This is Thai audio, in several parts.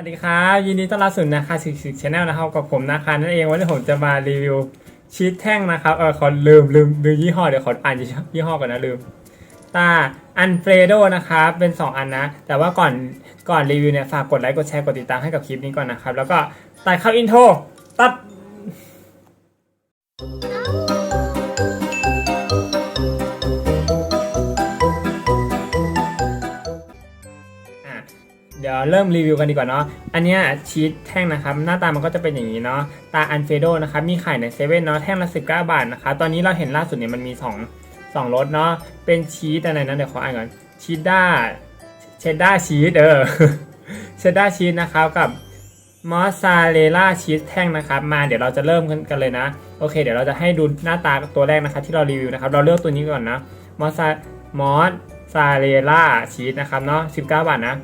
วัสดีครับยินดีต้อนรับสู่นาคาสิกสิกชาแนลนะครับกับผมนาคานั่นเองวันนี้ผมจะมารีวิวชีสแท่งนะครับเออขอลืมลืมลืมยี่ห้อเดี๋ยวขออ่านยี่ห้อก่อนนะลืมตาอันเฟรโดนะครับเป็น 2 อันนะ แต่ว่าก่อนก่อนรีวิวเนี่ยฝากกดไลค์กดแชร์กดติดตามให้กับคลิปนี้ก่อนนะครับ แล้วก็ตัดเข้าอินโทรตัด เดี๋ยวเริ่มรีวิวกันดีกว่าเนาะ อันนี้ชีสแท่งนะครับ หน้าตามันก็จะเป็นอย่างนี้เนาะ ตาอันเฟโดนะครับ มีขายในเซเว่นเนาะ แท่งละ19บเก้าบาทนะคะตอนนี้เราเห็นล่าสุดเนี่ยมันมี2 2รสเนาะ เป็นชีสอะไรนะเดี๋ยวขออ่านก่อน ชีสด้า เชดด้าชีสเออ เชดด้าชีสนะครับกับมอสซาเรลล่าชีสแท่งนะครับมาเดี๋ยวเราจะเริ่มกันเลยนะ โอเค เดี๋ยวเราจะให้ดูหน้าตาตัวแรกนะครับที่เรารีวิวนะครับ เราเลือกตัวนี้ก่อนนะ มอสซามอสซาเรลล่าชีสนะครับเนาะ19 บาทนะ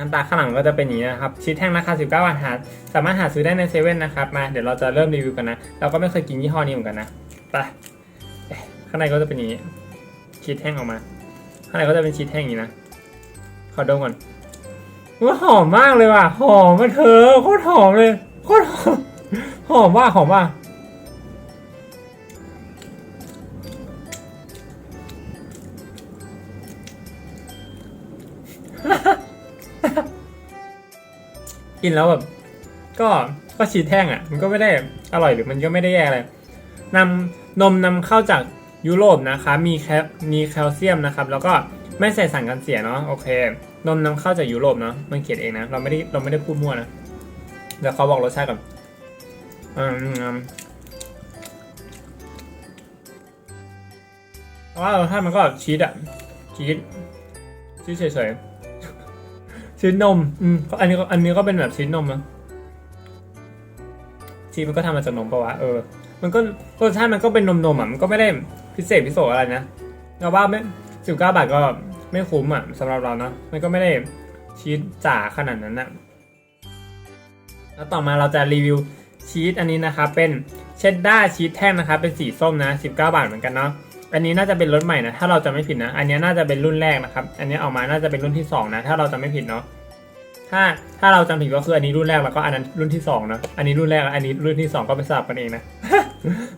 น้าตาข้างหลังก็จะเป็นอย่างนี้นะครับชีสแท่งราคา 19 บาทหาสามารถหาซื้อได้ในเซเว่นนะครับมาเดี๋ยวเราจะเริ่มรีวิวกันนะ เราก็ไม่เคยกินยี่ห้อนี้เหมือนกันนะไปะข้างในก็จะเป็นอย่างนี้ชีสแท่งออกมา ข้างในก็จะเป็นชีสแท่งอย่างนี้นะขอดมก่อนว่าหอมมากเลยว่ะหอมมาเธอโคตรหอมเลยโคตรหอมหอมว่าหอมว่า กินแล้วแบบก็ก็ชีสแท่งอะ มันก็ไม่ได้อร่อยหรือมันก็ไม่ได้แย่อะไรนำนมนำเข้าจากยุโรปนะคะมีแคลมีแคลเซียมนะครับ แล้วก็ไม่ใส่สารกันเสียเนาะโอเคนมนำเข้าจากยุโรปเนาะมันเขียนเองนะเราไม่ได้เราไม่ได้พูดมั่วนะเดี๋ยวเขาบอกรสชาติก่อนอืมว่ารสชาติมันก็ชีสอะชีสชีสเฉยๆ ชีสนม อืมอันนี้อันนี้ก็เป็นแบบชีสนมนะชีสมันก็ทำมาจากนมปะวะ เออ มันก็รสชาติมันก็เป็นนมนมอะ มันก็ไม่ได้พิเศษพิโสอะไรนะเราว่าไม่สิบเก้าบาทก็ไม่คุ้มอะสำหรับเราเนาะ มันก็ไม่ได้ชีสจ๋าขนาดนั้นนะแล้วต่อมาเราจะรีวิวชีสอันนี้นะครับ เป็นเชดด้าชีสแท่งนะครับ เป็นสีส้มนะสิบเก้าบาทเหมือนกันเนาะ อันนี้น่าจะเป็นรถใหม่นะ ถ้าเราจะไม่ผิดนะ อันนี้น่าจะเป็นรุ่นแรกนะครับ อันนี้ออกมาน่าจะเป็นรุ่นที่สองนะถ้าเราจะไม่ผิดเนาะ ถ้าถ้าเราจำผิดก็คืออันนี้รุ่นแรกแล้วก็อันนั้นรุ่นที่สองนะอันนี้รุ่นแรกอันนี้รุ่นที่สองก็ไปสลับกันเองนะ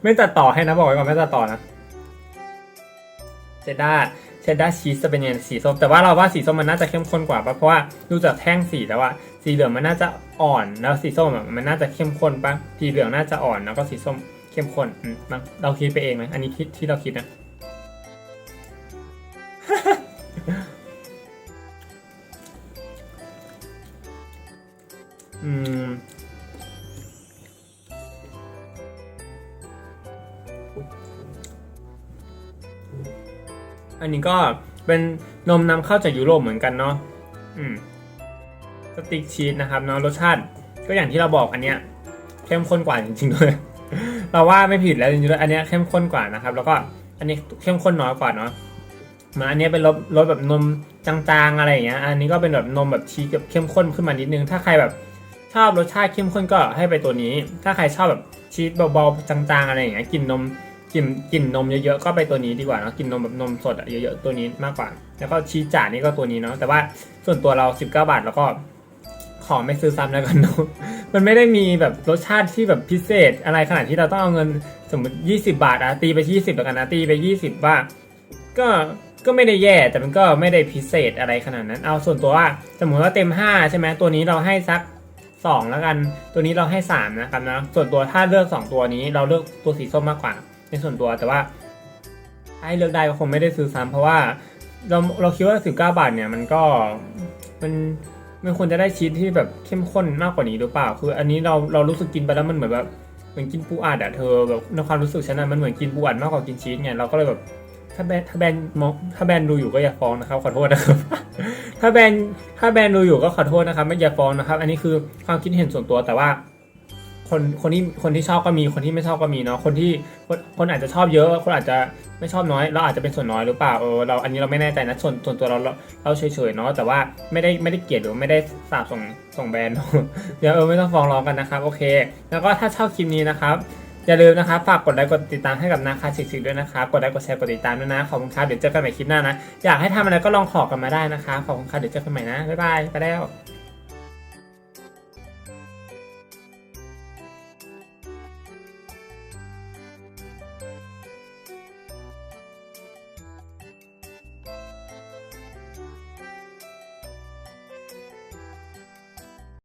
ไม่ตัดต่อให้นะบอกไว้ก่อนไม่ตัดต่อนะเชดด้าเชดด้าชีสจะเป็นยังสีส้มแต่ว่าเราว่าสีส้มมันน่าจะเข้มข้นกว่าปะเพราะว่าดูจากแท่งสีแล้วว่าสีเหลืองมันน่าจะอ่อนแล้วสีส้มมันน่าจะเข้มข้นปะสีเหลืองน่าจะอ่อนแล้วก็สีส้มเข้มข้นอืมเราคิดไปเองนะอันนี้คิดที่เราคิดนะ อืมอันนี้ก็เป็นนมนำเข้าจากยุโรปเหมือนกันเนาะ อืม สติ๊กชีสนะครับเนาะรสชาติ ก็อย่างที่เราบอกอันเนี้ยเข้มข้นกว่าจริงๆเลยเราว่าไม่ผิดแล้วจริงๆแล้วอันเนี้ยเข้มข้นกว่านะครับ แล้วก็อันนี้เข้มข้นน้อยกว่าเนาะมือนอันนี้เป็นรสรสแบบนมจางๆอะไรอย่างเงี้ย อันนี้ก็เป็นแบบนมแบบชีสแบบเข้มข้นขึ้นมานิดนึง ถ้าใครแบบ ชอบรสชาติเข้มข้นก็ให้ไปตัวนี้ ถ้าใครชอบแบบชีสเบาๆจางๆอะไรอย่างเงี้ยกินนมกินกินนมเยอะๆก็ไปตัวนี้ดีกว่าเนาะกินนมแบบนมสดอะเยอะๆตัวนี้มากกว่า แล้วก็ชีสจ่านี่ก็ตัวนี้เนาะแต่ว่าส่วนตัวเรา 19 บาทแล้วก็ขอไม่ซื้อซ้ำแล้วกันเนาะมันไม่ได้มีแบบรสชาติที่แบบพิเศษ อะไรขนาดที่เราต้องเอาเงินสมมติ 20 บาทอะตีไป 20แล้วกันนะตีไป 20 ว่า ก็ก็ไม่ได้แย่แต่มันก็ไม่ได้พิเศษอะไรขนาดนั้น เอาส่วนตัวว่าสมมติว่าเต็ม 5 ใช่ไหมตัวนี้เราให้สัก 2 แล้วกัน ตัวนี้เราให้ 3 นะครับนะ ส่วนตัวถ้าเลือก 2 ตัวนี้เราเลือกตัวสีส้มมากกว่า ในส่วนตัวแต่ว่าให้เลือกได้ก็คงไม่ได้ซื้อซ้ำเพราะว่าเราเราคิดว่า 19 บาทเนี่ยมันก็มันมันควรจะได้ชีสที่แบบเข้มข้นมากกว่านี้หรือเปล่า คือ อันนี้เราเรารู้สึกกินไปแล้วมันเหมือนแบบเหมือนกินปูอัดอะเธอแบบในความรู้สึกฉันนะมันเหมือนกินปูอัดมากกว่ากินชีสไงเราก็เลยแบบถ้าแบนถ้าแบนมองถ้าแบนดูอยู่ก็อย่าฟ้องนะครับขอโทษนะครับ ถ้าแบรนด์ถ้าแบรนด์ดูอยู่ก็ขอโทษนะครับ ไม่อย่าฟ้องนะครับ อันนี้คือความคิดเห็นส่วนตัวแต่ว่า คนคนที่คนที่ชอบก็มีคนที่ไม่ชอบก็มีเนาะคนที่คนคนอาจจะชอบเยอะ คนอาจจะไม่ชอบน้อย เราอาจจะเป็นส่วนน้อยหรือเปล่าเออเราอันนี้เราไม่แน่ใจนะส่วนส่วนตัวเราเราเราเฉยๆเนาะแต่ว่าไม่ได้ไม่ได้เกลียดหรือไม่ได้สาบส่งส่งแบรนด์เดี๋ยวเออไม่ต้องฟ้องร้องกันนะครับโอเค แล้วก็ถ้าชอบคลิปนี้นะครับ อย่าลืมนะครับฝากกดไลค์กดติดตามให้กับนาคาสิกๆด้วยนะครับกดไลค์กดแชร์กดติดตามด้วยนะขอบคุณครับเดี๋ยวเจอกันใหม่คลิปหน้านะ อยากให้ทำอะไรก็ลองขอกันมาได้นะครับขอบคุณครับเดี๋ยวเจอกันใหม่นะบ๊ายบายไปแล้ว